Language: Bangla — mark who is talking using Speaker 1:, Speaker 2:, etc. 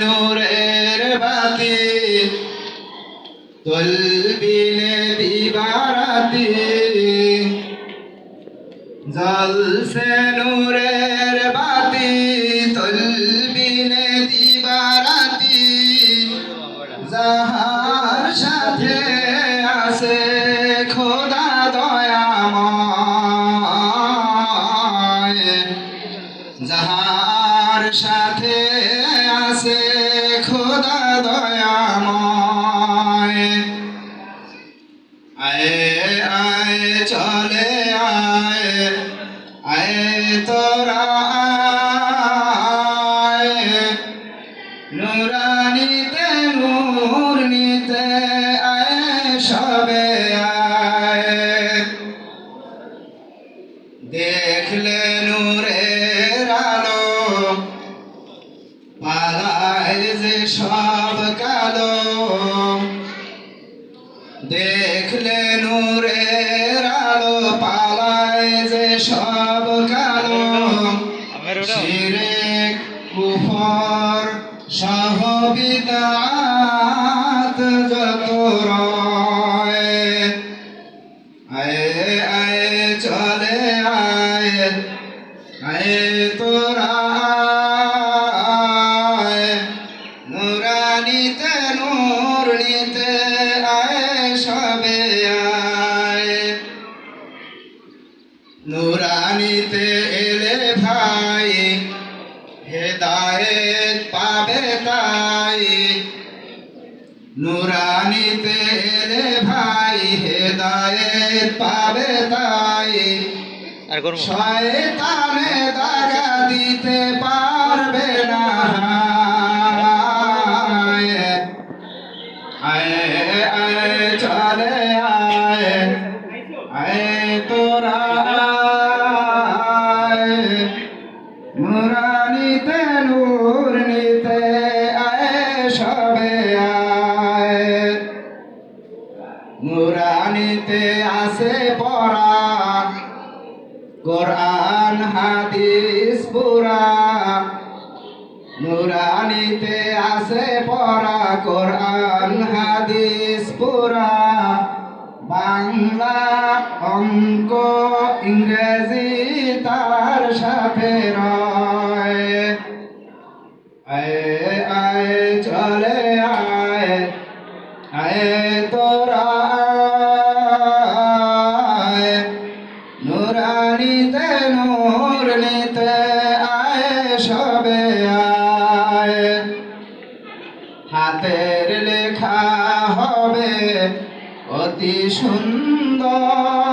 Speaker 1: নূরের বাতি তলবিনে দিবারাতি জলসে নূরের বাতি দয়াময়। আয়ে আয়ে, চলে আয়ে আয়ে তোরা নুরানিতে নূর নিতে আয়ে, সবে দেখলে নূরের আলো, পালায় যে সব কালো। দেখলে নূরের আলো, পালায় যে সব কালো। শিরিক কুফর সহবিদাত যত রয়। আয়ে আয়ে, চলে হেদায়েত পাবে তাই। নুরানিতে এলে ভাই হেদায়েত পাবে তাই। শয়তানে দাগা দিতে পারবে না। আয়ে আয়ে চলে আয়ে। আয়ে পড়া কোরআন, হাদিস পুরা নুরানিতে আসে পড়া কোরআন, হাদিস পুরা বাংলা অঙ্ক, ইংরেজি তার সাথে রয়। আয়ে আয়ে, চলে আয়ে আয়ে নূর নিতে আয়ে সবে আয়। হাতের লেখা হবে অতি সুন্দর।